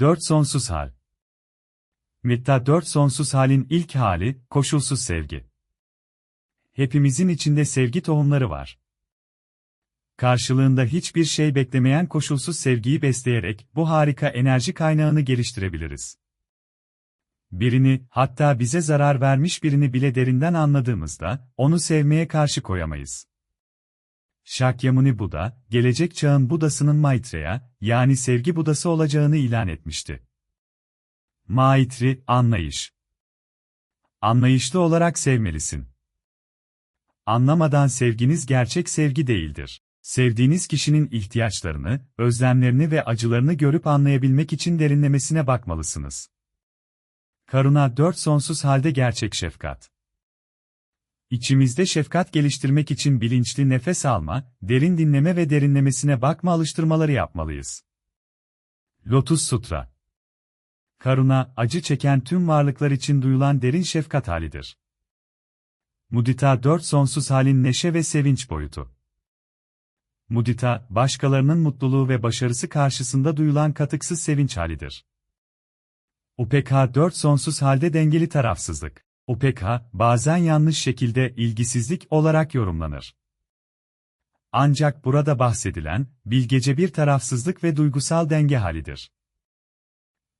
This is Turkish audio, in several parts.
4 sonsuz hal. Mitta 4 sonsuz halin ilk hali, koşulsuz sevgi. Hepimizin içinde sevgi tohumları var. Karşılığında hiçbir şey beklemeyen koşulsuz sevgiyi besleyerek bu harika enerji kaynağını geliştirebiliriz. Birini, hatta bize zarar vermiş birini bile derinden anladığımızda, onu sevmeye karşı koyamayız. Shakyamuni Buda, gelecek çağın Budasının Maitreya, yani sevgi Budası olacağını ilan etmişti. Maitri, anlayış. Anlayışlı olarak sevmelisin. Anlamadan sevginiz gerçek sevgi değildir. Sevdiğiniz kişinin ihtiyaçlarını, özlemlerini ve acılarını görüp anlayabilmek için derinlemesine bakmalısınız. Karuna 4 sonsuz halde gerçek şefkat. İçimizde şefkat geliştirmek için bilinçli nefes alma, derin dinleme ve derinlemesine bakma alıştırmaları yapmalıyız. Lotus Sutra Karuna, acı çeken tüm varlıklar için duyulan derin şefkat halidir. Mudita 4 sonsuz halin neşe ve sevinç boyutu. Mudita, başkalarının mutluluğu ve başarısı karşısında duyulan katıksız sevinç halidir. UPK 4 sonsuz halde dengeli tarafsızlık. UPK, bazen yanlış şekilde ilgisizlik olarak yorumlanır. Ancak burada bahsedilen, bilgece bir tarafsızlık ve duygusal denge halidir.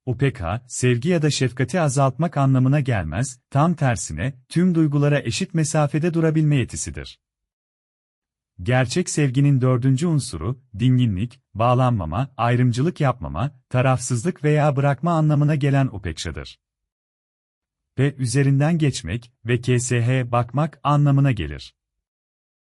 UPK, sevgi ya da şefkati azaltmak anlamına gelmez, tam tersine, tüm duygulara eşit mesafede durabilme yetisidir. Gerçek sevginin dördüncü unsuru, dinginlik, bağlanmama, ayrımcılık yapmama, tarafsızlık veya bırakma anlamına gelen upekşadır. Ve üzerinden geçmek ve KSH bakmak anlamına gelir.